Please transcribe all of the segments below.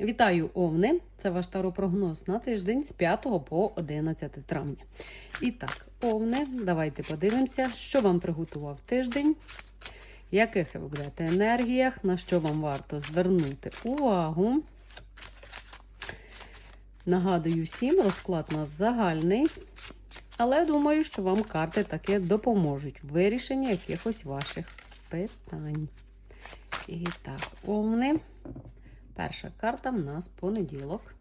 Вітаю Овни! Це ваш таропрогноз на тиждень з 5 по 11 травня. І так, Овни, давайте подивимося, що вам приготував тиждень, яких ви будете енергіях, на що вам варто звернути увагу. Нагадую всім, розклад у нас загальний, але думаю, що вам карти таки допоможуть в вирішенні якихось ваших питань. І так, Овни. Перша карта в нас понеділок.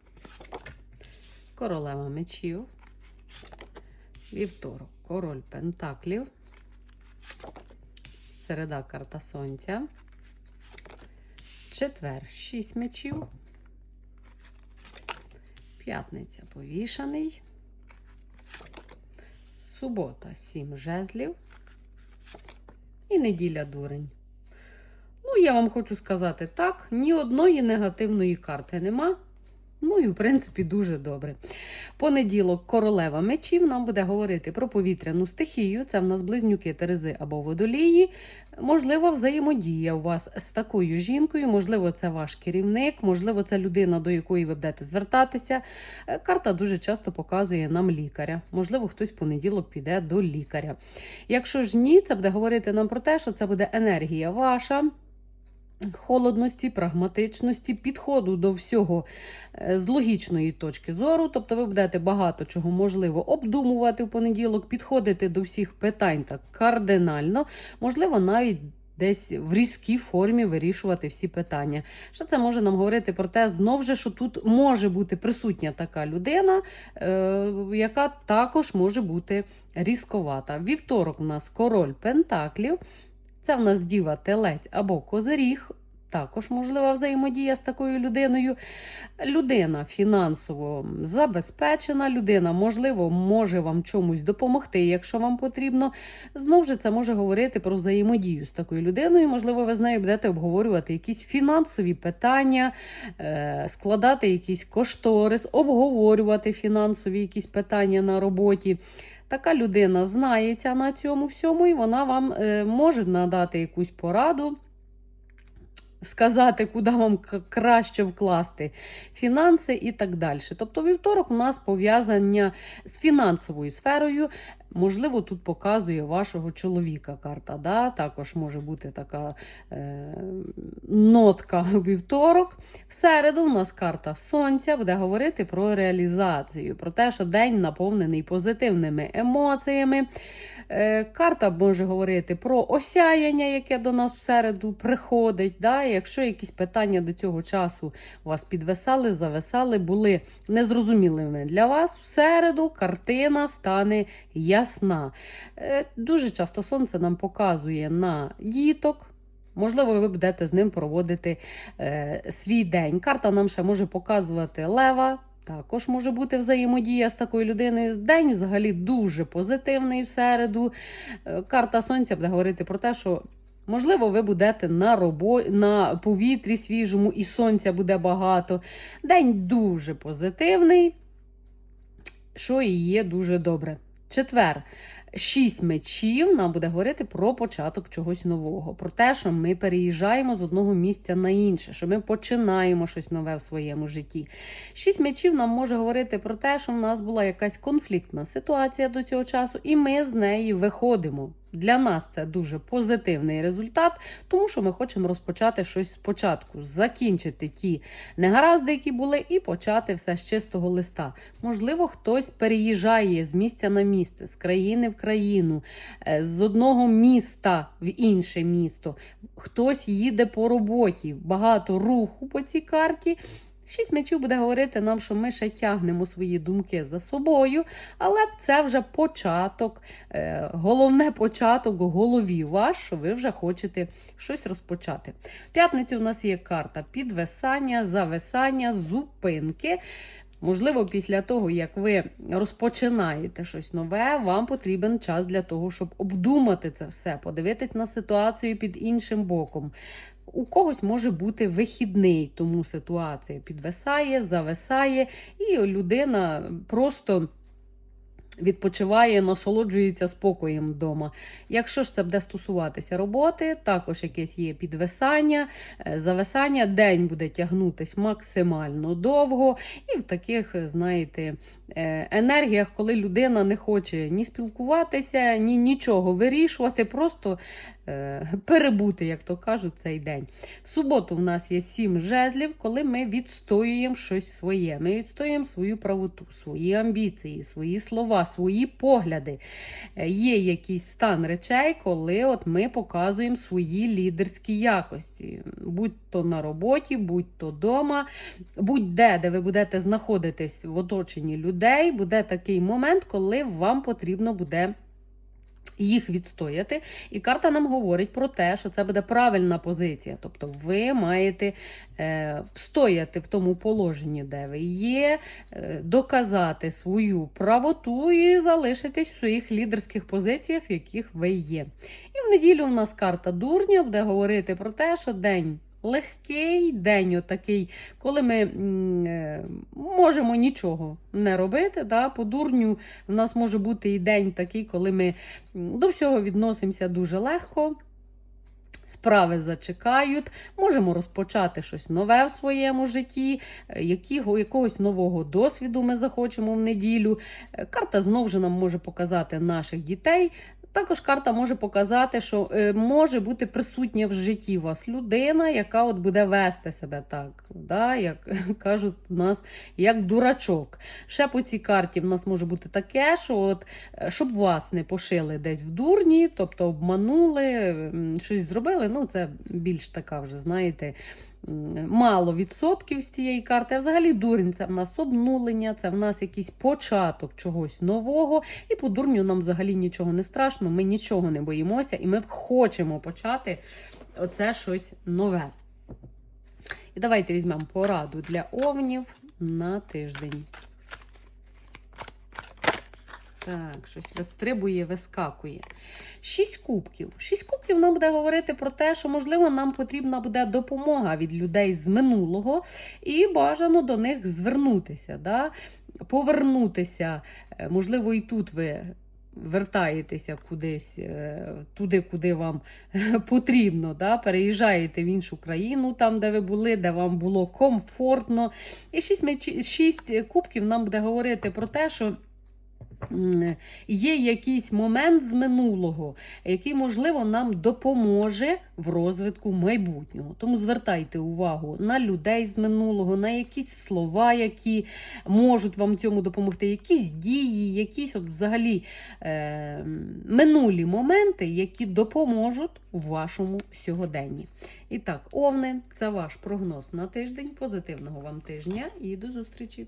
Королева мечів. Вівторок. Король Пентаклів. Середа карта Сонця. Четвер шість мечів. П'ятниця повішаний. Субота сім жезлів. І неділя дурень. Ну, я вам хочу сказати так, ні одної негативної карти нема. Ну і, в принципі, дуже добре. Понеділок королева мечів нам буде говорити про повітряну стихію. Це в нас близнюки Терези або водолії. Можливо, взаємодія у вас з такою жінкою, можливо, це ваш керівник, можливо, це людина, до якої ви будете звертатися. Е, Карта дуже часто показує нам лікаря. Можливо, хтось в понеділок піде до лікаря. Якщо ж ні, це буде говорити нам про те, що це буде енергія ваша холодності, прагматичності, підходу до всього е, з логічної точки зору. Тобто ви будете багато чого можливо обдумувати в понеділок, підходити до всіх питань так кардинально, можливо, навіть. Десь в різкій формі вирішувати всі питання. Що це може нам говорити про те, знов же, що тут може бути присутня така людина, е, яка також може бути різковата. Вівторок у нас король Пентаклів. Це в нас діва телець або козиріг. Також можлива взаємодія з такою людиною. Людина фінансово забезпечена, людина, можливо, може вам чомусь допомогти, якщо вам потрібно. Знову ж це може говорити про взаємодію з такою людиною. Можливо, ви з нею будете обговорювати якісь фінансові питання, е, складати якийсь кошторис, обговорювати фінансові якісь питання на роботі. Така людина знається на цьому всьому, і вона вам е, може надати якусь пораду, сказати, куди вам краще вкласти фінанси і так далі. Тобто, вівторок у нас пов'язання з фінансовою сферою. Можливо, тут показує вашого чоловіка карта. Да? Також може бути така е, нотка вівторок. В середу у нас карта Сонця буде говорити про реалізацію, про те, що день наповнений позитивними емоціями. Е, Карта може говорити про осяяння, яке до нас в середу приходить. Да? Якщо якісь питання до цього часу вас підвисали, зависали, були незрозумілими для вас, в середу картина стане ясна. Е, Дуже часто сонце нам показує на діток. Можливо, ви будете з ним проводити е, свій день. Карта нам ще може показувати лева. Також може бути взаємодія з такою людиною. День взагалі дуже позитивний в середу. Е, Карта сонця буде говорити про те, що. Можливо, ви будете на робо... на повітрі свіжому, і сонця буде багато. День дуже позитивний, що і є дуже добре. Четвер. Шість мечів нам буде говорити про початок чогось нового, про те, що ми переїжджаємо з одного місця на інше, що ми починаємо щось нове в своєму житті. Шість мечів нам може говорити про те, що в нас була якась конфліктна ситуація до цього часу, і ми з неї виходимо. Для нас це дуже позитивний результат, тому що ми хочемо розпочати щось спочатку, закінчити ті негаразди, які були, і почати все з чистого листа. Можливо, хтось переїжджає з місця на місце, з країни в країну, е, з одного міста в інше місто. Хтось їде по роботі, багато руху по цій карті. Шість м'ячів буде говорити нам, що ми ще тягнемо свої думки за собою, але це вже початок, е, головне початок в голові ваш, що ви вже хочете щось розпочати. В п'ятницю у нас є карта підвисання, зависання, зупинки. Можливо, після того, як ви розпочинаєте щось нове, вам потрібен час для того, щоб обдумати це все, подивитись на ситуацію під іншим боком. У когось може бути вихідний, тому ситуація підвисає, зависає, і людина просто відпочиває, насолоджується спокоєм вдома. Якщо ж це буде стосуватися роботи, також якесь є підвисання, е, зависання, день буде тягнутись максимально довго, і в таких, знаєте, е, енергіях, коли людина не хоче ні спілкуватися, ні нічого вирішувати, просто перебути, як то кажуть, цей день. В суботу в нас є сім жезлів, коли ми відстоюємо щось своє. Ми відстоюємо свою правоту, свої амбіції, свої слова, свої погляди. Е, Є якийсь стан речей, коли от ми показуємо свої лідерські якості. Будь то на роботі, будь то вдома, будь-де, де ви будете знаходитись в оточенні людей, буде такий момент, коли вам потрібно буде їх відстояти. І карта нам говорить про те, що це буде правильна позиція. Тобто ви маєте е, встояти в тому положенні, де ви є, е, доказати свою правоту і залишитись в своїх лідерських позиціях, в яких ви є. І в неділю у нас карта дурня буде говорити про те, що день. Легкий день, отакий, коли ми е, можемо нічого не робити. Да? По дурню в нас може бути і день такий, коли ми до всього відносимося дуже легко. Справи зачекають, можемо розпочати щось нове в своєму житті, е, якого, якогось нового досвіду ми захочемо в неділю. Е, Карта знову ж нам може показати наших дітей. Також карта може показати, що е, може бути присутня в житті вас людина, яка от буде вести себе так, да, як кажуть у нас, як дурачок. Ще по цій карті в нас може бути таке, що от, е, щоб вас не пошили десь в дурні, тобто обманули, щось зробили. Ну, це більш така вже, знаєте, мало відсотків з цієї карти. А взагалі дурень це в нас обнулення, це в нас якийсь початок чогось нового. І по дурню нам взагалі нічого не страшно, ми нічого не боїмося, і ми хочемо почати оце щось нове. І давайте візьмемо пораду для овнів на тиждень. Так, щось вистрибує, вискакує. Шість кубків. Шість кубків нам буде говорити про те, що, можливо, нам потрібна буде допомога від людей з минулого, і бажано до них звернутися, да? повернутися. Е, Можливо, і тут ви вертаєтеся кудись е, туди, куди вам потрібно. Да? Переїжджаєте в іншу країну, там, де ви були, де вам було комфортно. І шість, шість кубків нам буде говорити про те, що. Є якийсь момент з минулого, який, можливо, нам допоможе в розвитку майбутнього. Тому звертайте увагу на людей з минулого, на якісь слова, які можуть вам цьому допомогти, якісь дії, якісь от взагалі е, минулі моменти, які допоможуть у вашому сьогоденні. І так, овни, це ваш прогноз на тиждень. Позитивного вам тижня і до зустрічі!